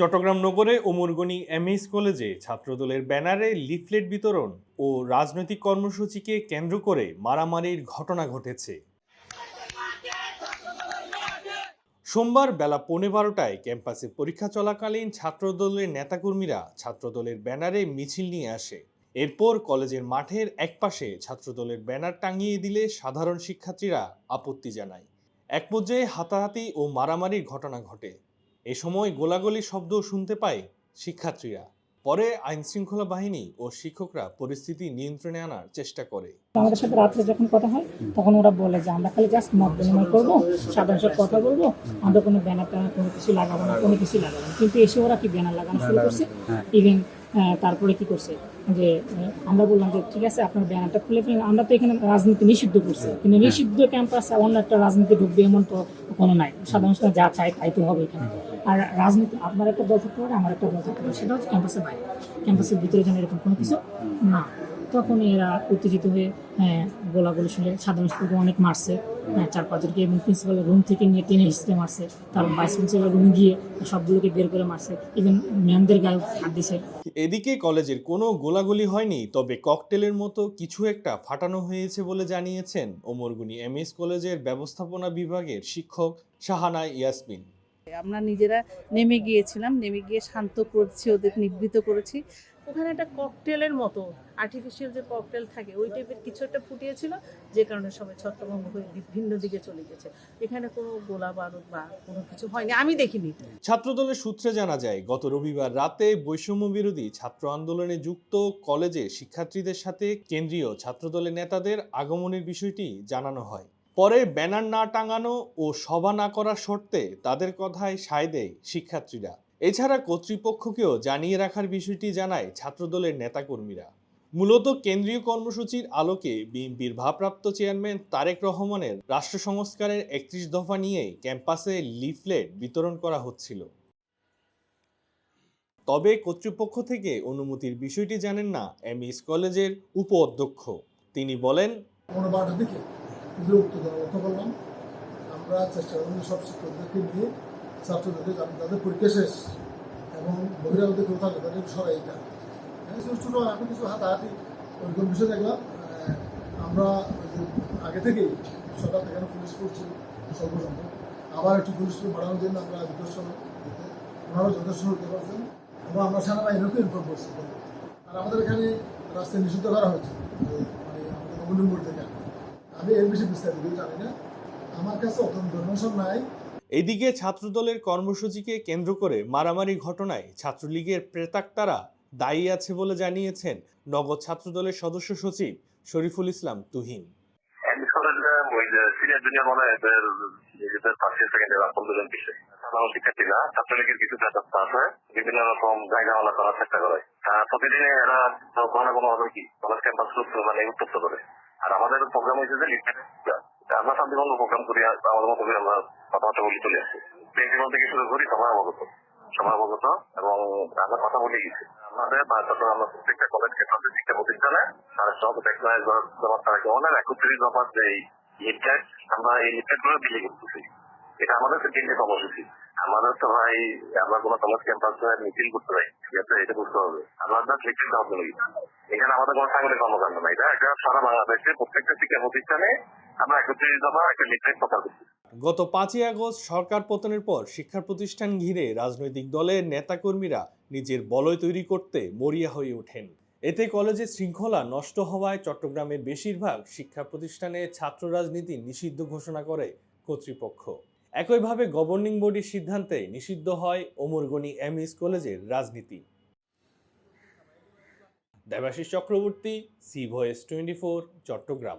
চট্টগ্রাম নগরে ওমরগনি এমএস কলেজে ছাত্রদলের ব্যানারে লিফলেট বিতরণ ও রাজনৈতিক কর্মসূচিকে কেন্দ্র করে মারামারির ঘটনা ঘটেছে। সোমবার বেলা পৌনে বারোটায় ক্যাম্পাসে পরীক্ষা চলাকালীন ছাত্রদলের নেতাকর্মীরা ছাত্রদলের ব্যানারে মিছিল নিয়ে আসে। এরপর কলেজের মাঠের একপাশে ছাত্রদলের ব্যানার টাঙিয়ে দিলে সাধারণ শিক্ষার্থীরা আপত্তি জানায়। এক পর্যায়ে হাতাহাতি ও মারামারির ঘটনা ঘটে। এ সময় গোলাগুলি শব্দ শুনতে পায় শিক্ষার্থীরা। পরে আইন শৃঙ্খলা বাহিনী ও শিক্ষকরা পরিস্থিতি নিয়ন্ত্রণে আনার চেষ্টা করে। আমাদের সাথে রাত্রে যখন কথা হয় তখন ওরা বলে যে আমরা খালি জাস্ট মত বিনিময় করব সাধারণ সাথে কথা বলব আমরা কোনো ব্যানার ট্যানার কোনো কিছু লাগাবো না কোনো কিছু লাগাবো না। কিন্তু এসে ওরা কি ব্যানার লাগানো শুরু করছে? ইভেন তারপরে কি করছে? যে আমরা বললাম যে ঠিক আছে আপনার ব্যানারটা খুলে ফেলেন। আমরা তো এখানে রাজনীতি নিষিদ্ধ করছি। কিন্তু নিষিদ্ধ ক্যাম্পাসে অন্য একটা রাজনীতি ঢুকবে এমন তো কোনো নাই। সাধারণ যা চায় তাই তো হবে এখানে। আর রাজনীতি আপনার একটা থাকতে পারে আমার একটা থাকতে পারে সেটা হচ্ছে ক্যাম্পাসের বাইরে। ক্যাম্পাসের ভিতরে যেন এরকম কোনো কিছু না। তখন এরা উত্তেজিত হয়ে হ্যাঁ, গোলাগুলি শুনে সাধারণ স্কুলকে অনেক মারছে। হ্যাঁ, চার পাঁচজনকে এবং প্রিন্সিপালের রুম থেকে নিয়ে টেনে হিসেবে মারছে। তার ভাইস প্রিন্সিপালের রুমে গিয়ে সবগুলোকে বের করে মারছে। ইভেন ম্যামদের গায়ে হাত দিছে। এদিকে কলেজের কোনো গোলাগুলি হয়নি তবে ককটেলের মতো কিছু একটা ফাটানো হয়েছে বলে জানিয়েছেন ওমরগুনি এমএস কলেজের ব্যবস্থাপনা বিভাগের শিক্ষক শাহানা ইয়াসমিন। আমরা নিজেরা নেমে গিয়েছিলাম, নেমে গিয়ে শান্ত করেছি, ওদের নিবৃত করেছি। ওখানে একটা ককটেলের মতো আর্টিফিশিয়াল যে ককটেল থাকে, ওই টাইপের কিছু একটা ফুটিয়েছিল, যে কারণে সবাই ছত্রভঙ্গ হয়ে ভিন্ন দিকে চলে গেছে। এখানে কোনো গোলা বারুদ বা কোনো কিছু হয়নি, আমি দেখিনি। ছাত্রদলের সূত্রে জানা যায়, গত রবিবার রাতে বৈষম্য বিরোধী ছাত্র আন্দোলনে যুক্ত কলেজে শিক্ষার্থীদের সাথে কেন্দ্রীয় ছাত্রদলের নেতাদের আগমনের বিষয়টি জানানো হয়। পরে ব্যানার না টাঙানো ও সভা না করার শর্তে তাদের কথায় সায় দেয় শিক্ষার্থীরা। এছাড়া কর্তৃপক্ষকেও জানিয়ে রাখার বিষয়টি জানায় ছাত্রদলের নেতাকর্মীরা। মূলত কেন্দ্রীয় কর্মসূচির আলোকে বিএনপির ভারপ্রাপ্ত চেয়ারম্যান তারেক রহমানের রাষ্ট্র সংস্কারের একত্রিশ দফা নিয়ে ক্যাম্পাসে লিফলেট বিতরণ করা হচ্ছিল। তবে কর্তৃপক্ষ থেকে অনুমতির বিষয়টি জানেন না এমইএস কলেজের উপ অধ্যক্ষ তিনি বলেন কথা বললাম। আমরা চেষ্টা করলাম সব শিক্ষকদেরকে নিয়ে ছাত্রদেরকে যাতে তাদের পরীক্ষা শেষ এবং বহিরাগত কেউ থাকলে তাদের সরাই হ্যাঁ ছোটো এখন কিছু হাতাহাতি ওইরকম বিষয় দেখলাম। আমরা আগে থেকেই সকাল থেকে পুলিশ করছি সর্বসম্ভব। আবার একটু পুলিশ বাড়ানোর জন্য আমরা যথেষ্ট ওনারাও যথেষ্ট হতে পারছেন এবং আমরা সেনাবাহিনীকে ইনফর্ম করছি। আর আমাদের এখানে রাস্তায় নিষিদ্ধ করা হয়েছে মানে আমাদের থেকে। আমি এর বেশি বিস্তারিত জানি না। আমার কাছে অত ইনফরমেশন নাই। এদিকে ছাত্রদলের কর্মসূচিকে কেন্দ্র করে মারামারি ঘটনায় ছাত্রলীগের প্রেতাক্তারা দায়ী আছে বলে জানিয়েছেন নগদ ছাত্রদলের সদস্য সচিব শরীফুল ইসলাম তুহিন। নিজেদের সেকেন্ড ইয়ার আন্দোলন বিষয় সাধারণ শিক্ষার্থীরা ছাত্রলীগের কিছু প্রেতাত্মা আছে বিভিন্ন রকম জায়গা করার চেষ্টা করে। প্রতিদিনে এরা কোনো না কোনো ভাবে কি কলেজ ক্যাম্পাস মানে উত্তপ্ত করে। আর আমাদের প্রোগ্রাম হয়েছে যে আমরা শান্তিপূর্ণ প্রোগ্রাম করি আমাদের মতো আমরা কথাবার্তা বলে চলে আসছি প্রিন্সিপাল থেকে শুরু করি সবাই অবগত সবাই অবগত এবং আমরা কথা বলে গেছি। আমাদের বা আমরা প্রত্যেকটা কলেজ ক্যাম্পাসের শিক্ষা প্রতিষ্ঠানে তারা সব টেকনোলজি অনেক একত্রিশ দফার যে লিফটেড আমরা এই লিফটেডগুলো করতেছি। এটা আমাদের কেন্দ্রীয় কর্মসূচি। আমাদের তো ভাই, আমরা কোনো কলেজ ক্যাম্পাসে মিছিল করতে পারি এটা বুঝতে হবে। আমরা জন্য গেছি। এখানে আমাদের কোনো সাংগঠনিক কর্মকাণ্ড নাই। এটা একটা সারা বাংলাদেশে প্রত্যেকটা শিক্ষা প্রতিষ্ঠানে আমরা একত্রিশ দফা একটা লিফটেড প্রচার করছি। গত পাঁচই আগস্ট সরকার পতনের পর শিক্ষা প্রতিষ্ঠান ঘিরে রাজনৈতিক দলের নেতাকর্মীরা নিজের বলয় তৈরি করতে মরিয়া হয়ে ওঠেন। এতে কলেজের শৃঙ্খলা নষ্ট হওয়ায় চট্টগ্রামের বেশিরভাগ শিক্ষা প্রতিষ্ঠানে ছাত্র রাজনীতি নিষিদ্ধ ঘোষণা করে কর্তৃপক্ষ। একইভাবে গভর্নিং বডির সিদ্ধান্তে নিষিদ্ধ হয় ওমরগনি এমইএস কলেজের রাজনীতি। Debashish Chakraborty C voice twenty four Chattogram.